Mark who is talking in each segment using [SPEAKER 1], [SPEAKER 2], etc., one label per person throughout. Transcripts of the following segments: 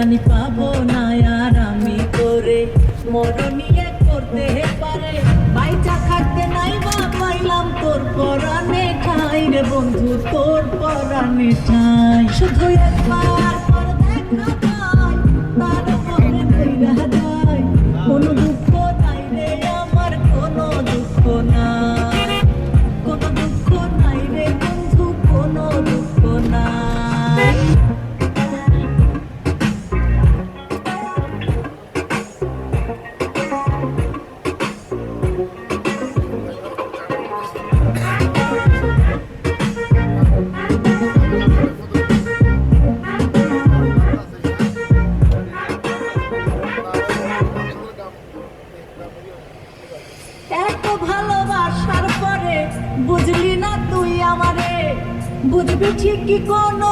[SPEAKER 1] জানি পাবো না আর আমি করে। মরণিয়ে করতে পারে। বাইচা খাটতে নাই বা পাইলাম তোর পরাণে খাই রে বন্ধু, তোর পরাণে চাই শুধু একবার এত ভালোবাসার পরে বুঝলি না তুই আমারে? বুঝবি ঠিকই কোনো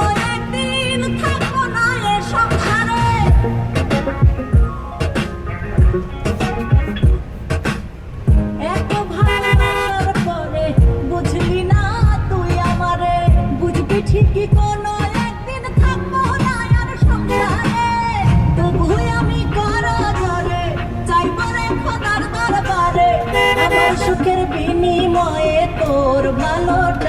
[SPEAKER 1] সুখের বিনিময়ে তোর ভালোটা